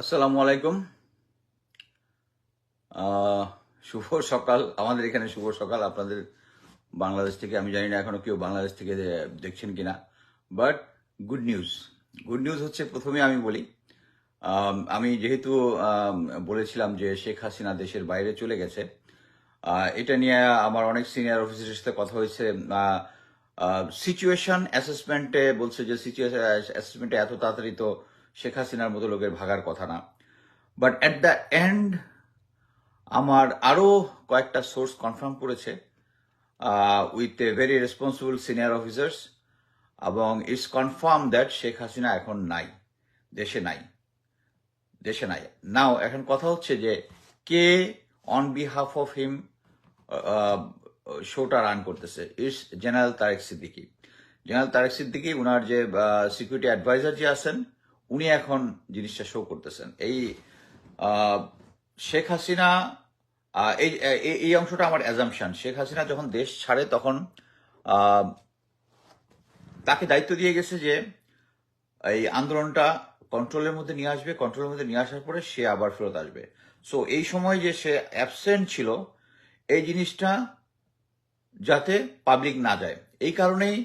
আসসালামু আলাইকুম। শুভ সকাল। আমাদের এখানে শুভ সকাল। আপনাদের বাংলাদেশ থেকে আমি জানি না এখনও কেউ বাংলাদেশ থেকে দেখছেন কিনা। But good news good news হচ্ছে প্রথমে আমি বলি আম, যেহেতু বলেছিলাম যে শেখ হাসিনা দেশের বাইরে চলে গেছে এটা নিয়ে আমার অনেক সিনিয়র অফিসারের সাথে কথা হয়েছে সিচুয়েশন অ্যাসেসমেন্টে বলছে যে সিচুয়েশন অ্যাসেসমেন্টে এত তাড়াতাড়ি তো শেখ হাসিনার মতো লোকের ভাগার কথা না। বাট অ্যাট দ্য এন্ড আমার আরও কয়েকটা সোর্স কনফার্ম করেছে with a very responsible senior officers এবং it's confirm that Sheikh Hasina এখন নাই, দেশে নাই দেশে নাই। নাও এখন কথা হচ্ছে যে, কে অন বিহাফ অফ হিম শোটা রান করতেছে? It's general Tareq Siddiqui general Tareq Siddiqui উনার যে সিকিউরিটি অ্যাডভাইজার যে আছেন উনি এখন জিনিসটা শো করতেছেন। এই শেখ হাসিনা এই এই- অংশটা আমার অ্যাজামশান শেখ হাসিনা যখন দেশ ছাড়ে তখন তাকে দায়িত্ব দিয়ে গেছে যে এই আন্দোলনটা কন্ট্রোলের মধ্যে নিয়ে আসবে। কন্ট্রোলের মধ্যে নিয়ে আসার পরে সে আবার ফেরত আসবে। সো এই সময় যে সে অ্যাবসেন্ট ছিল, এই জিনিসটা যাতে পাবলিক না যায়। এই কারণেই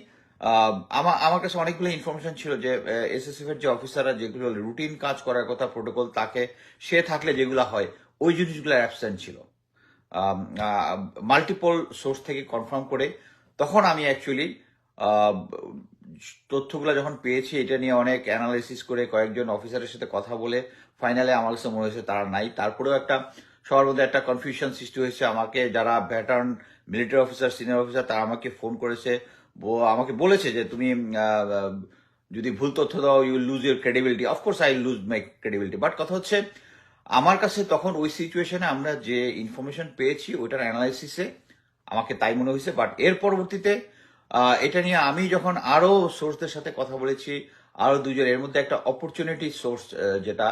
আমার আমার কাছে অনেকগুলো ইনফরমেশন ছিল যে এসএসএফ এর যে অফিসাররা যেগুলো রুটিন কাজ করার কথা প্রোটোকল তাকে সে থাকলে যেগুলো হয়, ওই জিনিসগুলো অ্যাবসেন্ট ছিল। মাল্টিপল সোর্স থেকে কনফার্ম করে তখন আমি অ্যাকচুয়ালি তথ্যগুলো যখন পেয়েছি, এটা নিয়ে অনেক অ্যানালাইসিস করে কয়েকজন অফিসারের সাথে কথা বলে ফাইনালে আমার কাছে মনে হয়েছে তারা নাই। তারপরেও একটা, সবার মধ্যে একটা কনফিউশন সৃষ্টি হয়েছে। আমাকে যারা veteran military officer senior officer তারা আমাকে ফোন করেছে। আমাকে বলেছে যে তুমি যদি ভুল তথ্য দাও you lose your credibility of course I lose my credibility but কথা হচ্ছে, আমার কাছে তখন ওই সিচুয়েশনে আমরা যে ইনফরমেশন পেয়েছি, ওইটার অ্যানালাইসিসে আমাকে তাই মনে হয়েছে। বাট এর পরবর্তীতে এটা নিয়ে আমি যখন আরও সোর্সদের সাথে কথা বলেছি, আরও দুজন, এর মধ্যে একটা অপরচুনিটি সোর্স যেটা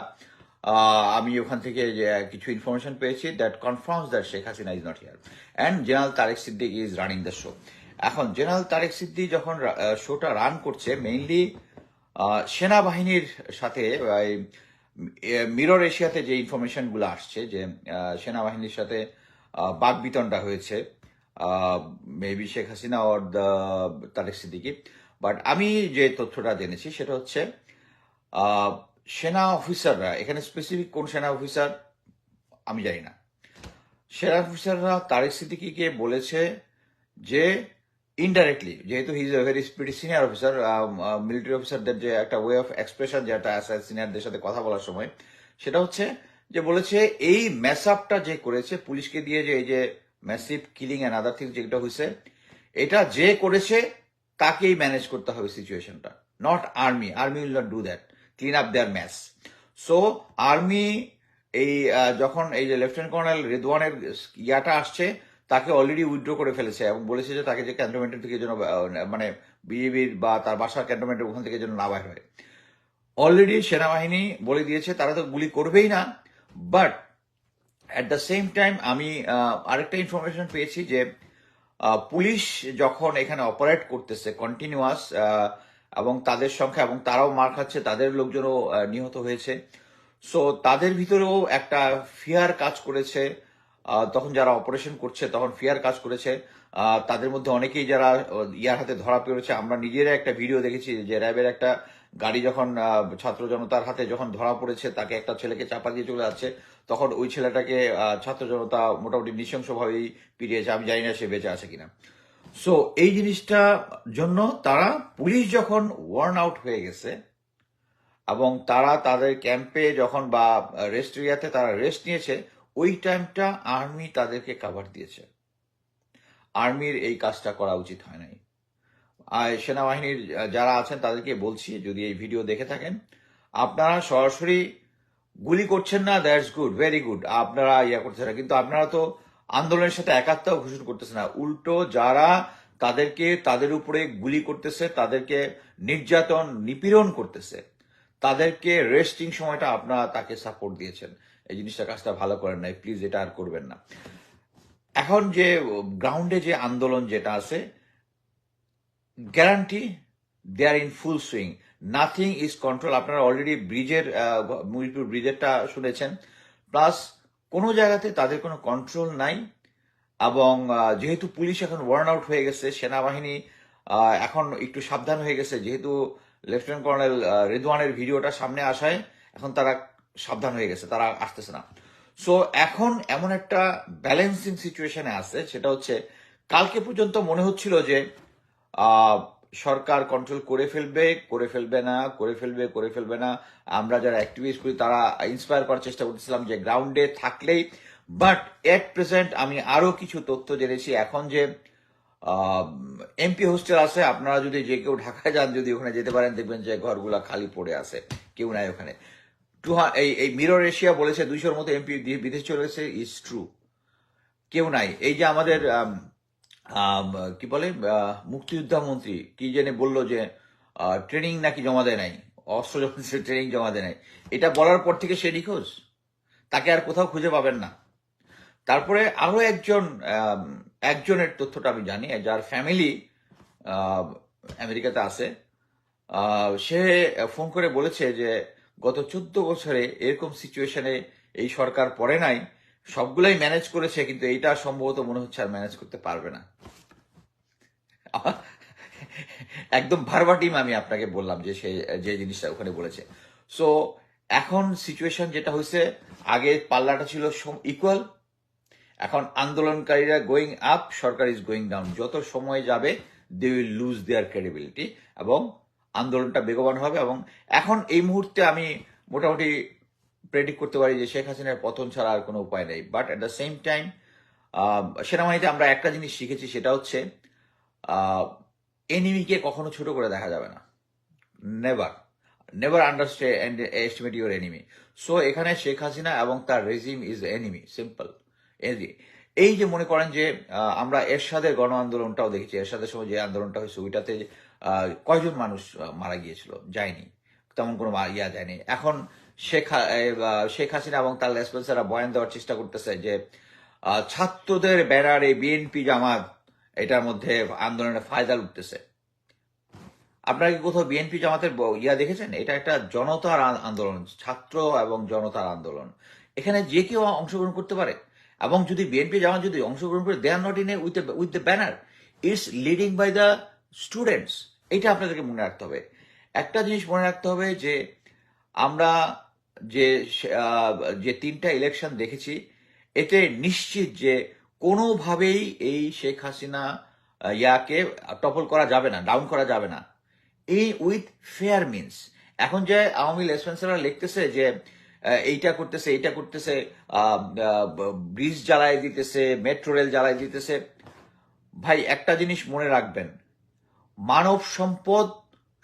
আমি ওখান থেকে কিছু ইনফরমেশন পেয়েছি that confirms that Sheikh Hasina is not here and general Tareq Siddique is running the show এখন জেনারেল তারেক সিদ্দিক যখন শোটা রান করছে মেইনলি সেনাবাহিনীর সাথে মিরর এশিয়াতে যে ইনফরমেশনগুলো আসছে, যে সেনাবাহিনীর সাথে বাক বিতনটা হয়েছে maybe Sheikh Hasina the Tareq Siddiqui but আমি যে তথ্যটা জেনেছি সেটা হচ্ছে সেনা অফিসাররা এখানে স্পেসিফিক কোন সেনা অফিসার আমি জানি না। সেনা অফিসাররা তারেক সিদ্দিকিকে বলেছে যে ইনডাইরেক্টলি যেহেতু he is a very speedy senior officer military অফিসারদের যে একটা ওয়ে অফ এক্সপ্রেশন যেটা আছে সিনিয়রদের সাথে কথা বলার সময়, সেটা হচ্ছে যে বলেছে এই ম্যাস আপটা যে করেছে, পুলিশকে দিয়ে যে, এই যে massive killing and other things যেটা হয়েছে, এটা যে করেছে, তাকেই ম্যানেজ করতে হবে সিচুয়েশনটা not army army will not do that clean up their mess so army এই যখন এই যে লেফটেন্যান্ট কর্নেল রেদওয়ানের ইয়াটা আসছে তাকে অলরেডি উইথড্র করে ফেলেছে এবং বলেছে যে তাকে যে ক্যান্টনমেন্টের থেকে যেন মানে বিএবির বা তার বাসার ক্যান্টনমেন্টের ওখান থেকে যেন না বাইর হয়। অলরেডি সেনাবাহিনী বলে দিয়েছে, তারা তো গুলি করবেই না। But at the same time আমি আরেকটা ইনফরমেশন পেয়েছি যে পুলিশ যখন এখানে অপারেট করতেছে কন্টিনিউয়াস এবং তাদের সংখ্যা এবং তারাও মার খাচ্ছে, তাদের লোকজনও নিহত হয়েছে। সো তাদের ভিতরেও একটা ফিয়ার কাজ করেছে। তখন যারা অপারেশন করছে, তখন ফিয়ার কাজ করেছে। তাদের মধ্যে অনেকেই যারা ইয়ার হাতে ধরা পড়েছে, আমরা নিজেরা একটা ভিডিও দেখেছি যে র্যাবের একটা গাড়ি যখন ছাত্র জনতার হাতে যখন ধরা পড়েছে, তাকে একটা ছেলেকে চাপা দিয়ে চলে যাচ্ছে, তখন ওই ছেলেটাকে ছাত্র জনতা মোটামুটি নৃশংসভাবেই পিড়িয়েছে আমি জানি না সে বেঁচে আছে কিনা। সো এই জিনিসটা জন্য তারা পুলিশ যখন ওয়ার্ন আউট হয়ে গেছে, এবং তারা তাদের ক্যাম্পে যখন বা রেস্ট এরিয়াতে তারা রেস্ট নিয়েছে ওই টাইমটা আর্মি তাদেরকে কাভার দিয়েছে। আর্মির এই কাজটা করা উচিত হয় নাই। সেনাবাহিনীর যারা আছেন, তাদেরকে বলছি, যদি এই ভিডিও দেখে থাকেন, আপনারা সরাসরি গুলি করছেন না দ্যাটস গুড ভেরি গুড আপনারা ইয়া করছেন না। কিন্তু আপনারা তো আন্দোলনের সাথে একাত্মতা ঘোষণা করতেছে না। উল্টো যারা তাদেরকে, তাদের উপরে গুলি করতেছে, তাদেরকে নির্যাতন, নিপীড়ন করতেছে, তাদেরকে রেস্টিং সময়টা আপনারা তাকে সাপোর্ট দিয়েছেন। এই জিনিসটা কাজটা ভালো করেন নাই প্লিজ এটা আর করবেন না। এখন যে গ্রাউন্ডে যে আন্দোলন যেটা আছে guarantee they are in full swing nothing is control আপনারা অলরেডি ব্রিজের মুরিপুর ব্রিজেরটা শুনেছেন। প্লাস কোনো জায়গাতে তাদের কোনো কন্ট্রোল নাই এবং যেহেতু পুলিশ এখন ওয়ার্ন আউট হয়ে গেছে, সেনাবাহিনী এখন একটু সাবধান হয়ে গেছে। যেহেতু লেফটেন্যান্ট কর্নেল রেদওয়ানের ভিডিওটা সামনে আসায়, এখন তারা সাবধান হয়ে গেছে, তারা আসতেছে না। সো এখন এমন একটা ব্যালেন্সিং সিচুয়েশনে আছে, সেটা হচ্ছে কালকে পর্যন্ত মনে হচ্ছিল যে সরকার কন্ট্রোল করে ফেলবে করে ফেলবে না, করে ফেলবে করে ফেলবে না। আমরা যারা অ্যাক্টিভিস্ট করি, তারা ইন্সপায়ার করার চেষ্টা করতেছিলাম যে গ্রাউন্ডে থাকলেই। বাট এট প্রেজেন্ট আমি আরও কিছু তথ্য জেনেছি, এখন যে এমপি হোস্টেল আছে, আপনারা যদি যে কেউ ঢাকায় যান, যদি ওখানে যেতে পারেন, দেখবেন যে ঘরগুলা খালি পড়ে আছে, কেউ নাই ওখানে। টু এই এই মিরর এশিয়া বলেছে দুইশোর মতো এমপি বিদেশ চলে গেছে ইজ ট্রু কেউ নাই। এই যে আমাদের আম, আম, কি বলে মুক্তিযোদ্ধা মন্ত্রী কি জেনে বলল যে ট্রেনিং নাকি জমা দেয় নাই? অস্ত্র যখন ট্রেনিং জমা দেয় নাই। এটা বলার পর থেকে সে নিখোঁজ। তাকে আর কোথাও খুঁজে পাবেন না। তারপরে আরও একজন একজনের তথ্যটা আমি জানি যার ফ্যামিলি আমেরিকাতে আছে। সে ফোন করে বলেছে যে গত চোদ্দ বছরে এরকম সিচুয়েশনে এই সরকার পড়ে নাই, সবগুলাই ম্যানেজ করেছে, কিন্তু এইটা সম্ভবত মনে হচ্ছে আর ম্যানেজ করতে পারবে না। একদম ভারবাটিম আমি আপনাকে বললাম যে সে, যে জিনিসটা ওখানে বলেছে। সো এখন সিচুয়েশন যেটা হয়েছে, আগে পাল্লাটা ছিল ইকুয়াল এখন আন্দোলনকারীরা গোয়িং আপ সরকার ইজ গোয়িং ডাউন যত সময় যাবে they will lose their credibility এবং আন্দোলনটা বেগবান হবে এবং এখন এই মুহূর্তে আমি মোটামুটি প্রেডিক্ট করতে পারি যে শেখ হাসিনার পতন ছাড়া আর কোনো উপায় নেই। But at the same time সেনাবাহিনীতে আমরা একটা জিনিস শিখেছি, সেটা হচ্ছে এনিমিকে কখনো ছোট করে দেখা যাবে না। Never never understand estimate your enemy so এখানে শেখ হাসিনা এবং তার রেজিম ইজ এনিমি সিম্পল এই যে মনে করেন যে আমরা এরশাদের গণ আন্দোলনটাও দেখেছি। এরশাদের সময় যে আন্দোলনটা হয়েছে, ওইটাতে কয়জন মানুষ মারা গিয়েছিল? যায়নি। তেমন কোনো ইয়া যায়নি। এখন শেখ এ, শেখ হাসিনা এবং তার লেসপেন্সাররা বয়ান দেওয়ার চেষ্টা করতেছে যে ছাত্রদের ব্যানারে বিএনপি জামাত এটার মধ্যে আন্দোলনের ফায়দা লুটতেছে। আপনারা কি কোথাও বিএনপি জামাতের ইয়া দেখেছেন? এটা একটা জনতার আন্দোলন ছাত্র এবং জনতার আন্দোলন। এখানে যে কেউ অংশগ্রহণ করতে পারে। এবং যদি বিএনপি জামাত যদি অংশগ্রহণ করে they are not in with with the banner it's leading by the students এটা আপনাদেরকে মনে রাখতে হবে। একটা জিনিস মনে রাখতে হবে যে, আমরা যে যে তিনটা ইলেকশন দেখেছি, এতে নিশ্চিত যে কোনোভাবেই এই শেখ হাসিনা ইয়াকে টপল করা যাবে না ডাউন করা যাবে না। এই উইথ ফেয়ার মিনস এখন যে আওয়ামী লেসপেন্সাররা লিখতেছে যে এইটা করতেছে এইটা করতেছে ব্রিজ জ্বালায় দিতেছে মেট্রো রেল জ্বালায় দিতেছে। ভাই, একটা জিনিস মনে রাখবেন মানব সম্পদ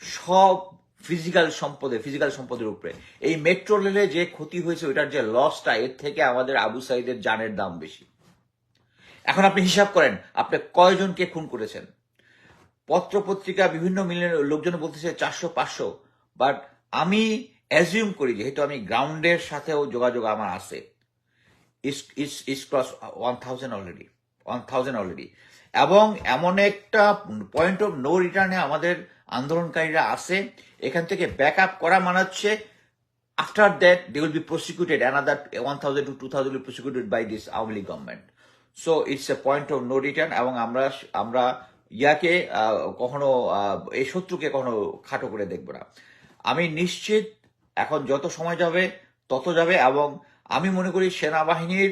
সব ফিজিক্যাল সম্পদে ফিজিক্যাল সম্পদের উপরে। এই মেট্রো রেলে যে ক্ষতি হয়েছে, ওইটার যে লসটা এর থেকে আমাদের আবু সাইদের জানের দাম বেশি। এখন আপনি হিসাব করেন, আপনি কয়জনকে খুন করেছেন? পত্র পত্রিকা বিভিন্ন মিলিয়ন, লোকজন বলতেছে চারশো, পাঁচশো। বাট আমি অ্যাজিউম করি, যেহেতু আমি গ্রাউন্ডের সাথেও যোগাযোগ আমার আছে। Is is is cross one thousand already one thousand already এবং এমন একটা পয়েন্ট অফ নো রিটার্নে আমাদের আন্দোলনকারীরা আসে এখান থেকে ব্যাক আপ করা মানাচ্ছে। After that they will be prosecuted another one thousand two two thousand prosecuted by this Awami League government so it's a point of no return এবং আমরা আমরা ইয়াকে কখনো এই শত্রুকে কখনো খাটো করে দেখব না। আমি নিশ্চিত এখন যত সময় যাবে, তত যাবে এবং আমি মনে করি সেনাবাহিনীর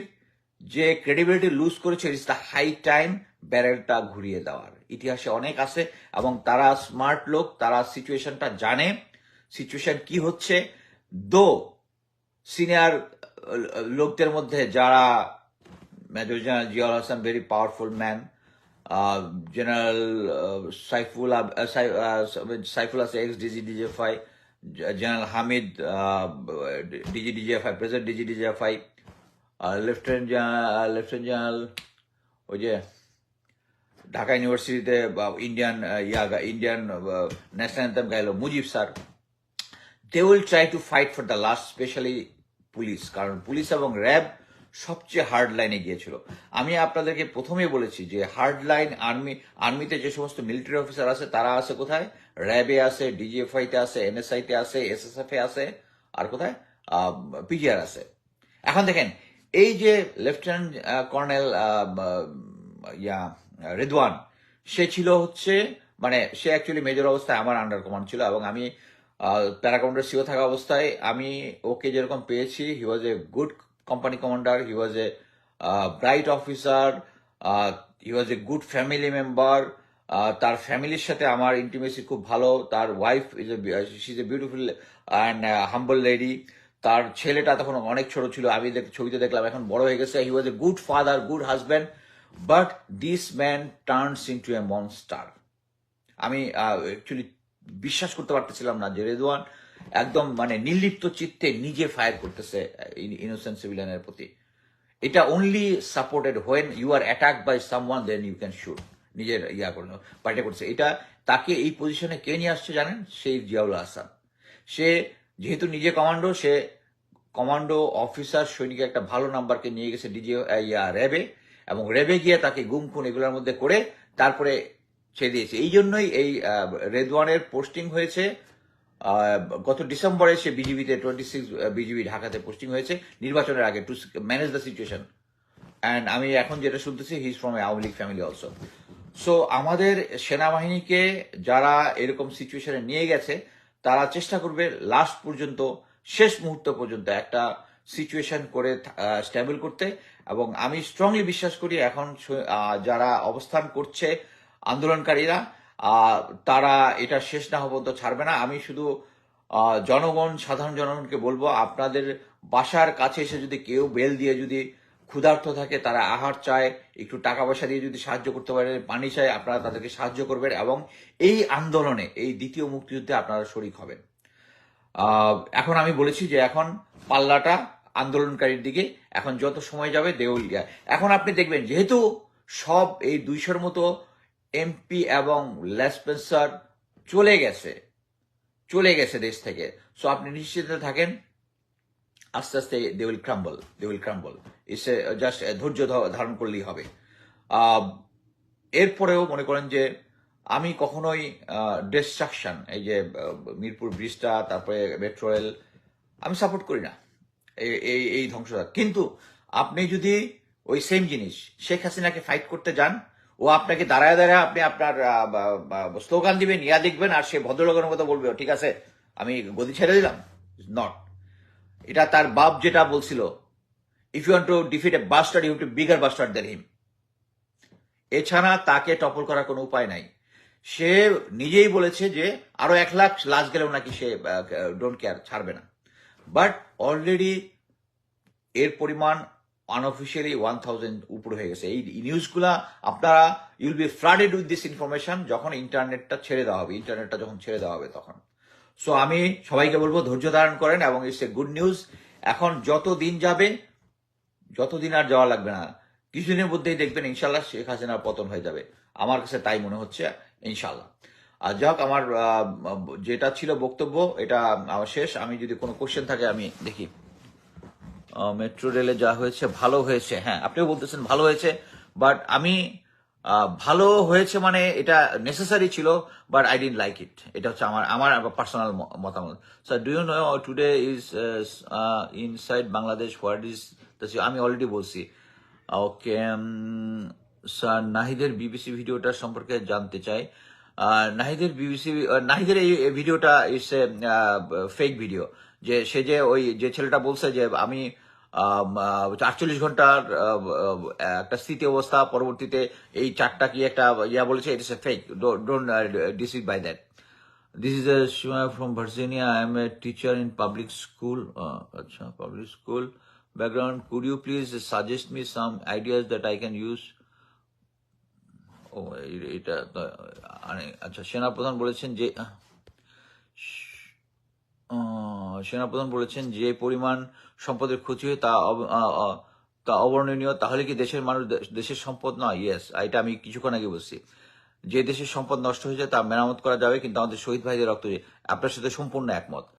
যে ক্রেডিবিলিটি লুজ করেছে ইটস দ্য হাই টাইম ব্যারেলটা ঘুরিয়ে দেওয়ার। ইতিহাসে অনেক আছে, এবং তারা স্মার্ট লোক, তারা সিচুয়েশনটা জানে। সিচুয়েশন কি হচ্ছে? দো সিনিয়র লোকদের মধ্যে যারা, major general Ziaul Hasan very powerful man general Saiful আব- সাই- Saiful Hasan ex DG DGFI general Hamid DG DGFI president DG DGFI lieutenant lieutenant general ওই যে ঢাকা ইউনিভার্সিটিতে Indian yeah Indian national anthem গাইলো Mujib sir. They will try to fight for the last specially police কারণ police এবং RAB সবচেয়ে hard লাইনে গিয়েছিল। আমি আপনাদেরকে প্রথমেই বলেছি যে হার্ড লাইন আর্মি আর্মিতে যে সমস্ত মিলিটারি অফিসার আছে, তারা আছে কোথায়? র্যাবে আছে ডিজিএফআই তে আছে এনএসআই তে আছে এসএসএফ এ আছে, আর কোথায়? পিজিআর আছে। এখন দেখেন এই যে লেফটেন্যান্ট কর্নেল ইয়া রেদওয়ান সে ছিল হচ্ছে মানে সে অ্যাকচুয়ালি মেজর অবস্থায় আমার আন্ডার কমান্ড ছিল এবং আমি প্যারাকমান্ডার সিও থাকা অবস্থায় আমি ওকে যেরকম পেয়েছি he was a good company commander he was a bright officer he was a good family member তার ফ্যামিলির সাথে আমার ইন্টিমেসি খুব ভালো, তার wife is a is a beautiful and humble lady তার ছেলেটা তখন অনেক ছোট ছিল, আমি ছবিতে দেখলাম, এখন বড় হয়ে গেছে he was a good father good husband but this man turns into a monster আমি অ্যাকচুয়ালি বিশ্বাস করতে পারতেছিলাম না যে রেদওয়ান একদম মানে নির্লিপ্ত চিত্তে নিজে ফায়ার করতেছে ইনোসেন্ট সিভিলিয়ানের প্রতি। এটা only supported when you are attack by some one then you can shoot নিজের ইয়া করে পার্টি করছে এটা তাকে এই পজিশনে কে নিয়ে আসছে জানেন? সেই জিয়াউল হাসান সে যেহেতু নিজে কমান্ডো, সে কমান্ডো অফিসার সৈনিক একটা ভালো নাম্বারকে নিয়ে গেছে ডিজি, ইয়া, র্যাবে, এবং র্যাবে গিয়ে তাকে গুম খুন এগুলোর মধ্যে করে তারপরে ছেড়ে দিয়েছে। এই জন্যই এই রেদওয়ানের পোস্টিং হয়েছে গত ডিসেম্বরে সে বিজিবিতে টোয়েন্টি সিক্স বিজিবি ঢাকাতে পোস্টিং হয়েছে, নির্বাচনের আগে to manage the situation and আমি এখন যেটা শুনতেছি his from Awami League family also so আমাদের সেনাবাহিনীকে যারা এরকম সিচুয়েশনে নিয়ে গেছে তারা চেষ্টা করবে লাস্ট পর্যন্ত, শেষ মুহূর্ত পর্যন্ত একটা সিচুয়েশন করে স্টেবল করতে। এবং আমি স্ট্রংলি বিশ্বাস করি এখন যারা অবস্থান করছে আন্দোলনকারীরা তারা এটা শেষ না পর্যন্ত ছাড়বে না। আমি শুধু জনগণ, সাধারণ জনগণকে বলব, আপনাদের বাসার কাছে এসে যদি কেউ বেল দিয়ে যদি ক্ষুধার্ত থাকে, তারা আহার চায়, একটু টাকা পয়সা দিয়ে যদি সাহায্য করতে পারে, পানি চায়, আপনারা তাদেরকে সাহায্য করবেন এবং এই আন্দোলনে, এই দ্বিতীয় মুক্তিযুদ্ধে আপনারা শরিক হবেন। এখন আমি বলেছি যে এখন পাল্লাটা আন্দোলনকারীর দিকে, এখন যত সময় যাবে দেউলিয়া এখন আপনি দেখবেন, যেহেতু সব এই দুইশোর মতো এমপি এবং লেসপেন্সার চলে গেছে চলে গেছে দেশ থেকে। সো আপনি নিশ্চিত থাকেন আস্তে আস্তে they will crumble they will crumble it's just ধৈর্য ধারণ করলেই হবে। এরপরেও মনে করেন যে, আমি কখনোই ডিস্ট্রাকশন এই যে মিরপুর ব্রিজটা, তারপরে মেট্রো রেল আমি সাপোর্ট করি না। এই, এই- ধ্বংসতা কিন্তু আপনি যদি ওই সেম জিনিস, শেখ হাসিনাকে ফাইট করতে যান, ও আপনাকে দাঁড়ায় দাঁড়ায় আপনি আপনার স্লোগান দিবেন ইয়া দেখবেন, আর সে ভদ্রলোকের মতো বলবে ঠিক আছে, আমি গদি ছেড়ে দিলাম। নট এটা তার বাপ যেটা বলছিল if you to defeat a bastard you to bigger bastard then him এছাড়া তাকে টপল করার কোনো উপায় নাই। সে নিজেই বলেছে যে আরও এক লাখ লাশ গেলেও নাকি সে ডোন্ট কেয়ার ছাড়বে না। বাট অলরেডি এর পরিমাণ আনঅফিসিয়ালি ওয়ান থাউজেন্ড উপরে হয়ে গেছে। এই নিউজগুলা আপনারা you'll be flooded with this information যখন ইন্টারনেটটা ছেড়ে দেওয়া হবে। ইন্টারনেটটা যখন ছেড়ে দেওয়া হবে তখন। সো আমি সবাইকে বলব ধৈর্য ধারণ করেন এবং ইটস এ গুড নিউজ এখন যত দিন যাবে যতদিন আর যাওয়া লাগবে না। কিছুদিনের মধ্যেই দেখবেন ইনশাল্লাহ শেখ হাসিনার পতন হয়ে যাবে। আমার কাছে তাই মনে হচ্ছে ইনশাল্লাহ আর যাক, আমার যেটা ছিল বক্তব্য, এটা আমার শেষ। আমি যদি কোনো কোশ্চেন থাকে, আমি দেখি। মেট্রো রেলে যা হয়েছে, ভালো হয়েছে। হ্যাঁ আপনিও বলতেছেন ভালো হয়েছে বাট আমি ভালো হয়েছে মানে এটা নেসেসারি ছিল but I didn't like it এটা হচ্ছে আমার আমার পার্সোনাল মতামত। Sir do you know today is inside Bangladesh what is আমি অলরেডি বলছি। ওকে স্যার, নাহিদের বিবিসি ভিডিওটা সম্পর্কে জানতে চাই। নাহিদের বিবিসি নাহিদের এই ভিডিওটা ইস এ ফেক ভিডিও যে, সে যে ওই, যে ছেলেটা বলছে যে আমি চাচল্লিশ ঘণ্টার একটা স্থিতি অবস্থা। পরবর্তীতে এই চারটা কি একটা ইয়া বলেছে it is a fake don't is by that this is a from Virginia I am a teacher in public school আচ্ছা public school background could you please suggest me some ideas that I can use ও এটা আচ্ছা সেনাপ্রধান বলেছেন যে সেনাপ্রধান বলেছেন যে পরিমাণ সম্পদের ক্ষতি হয় তা তা অবর্ণনীয়, তাহলে কি দেশের মানুষ দেশের সম্পদ নয়? ইয়েস এটা আমি কিছুক্ষণ আগে বলছি। যে দেশের সম্পদ নষ্ট হয়ে যায় তা মেরামত করা যাবে, কিন্তু আমাদের শহীদ ভাইদের রক্ত আপনার সাথে সম্পূর্ণ একমত।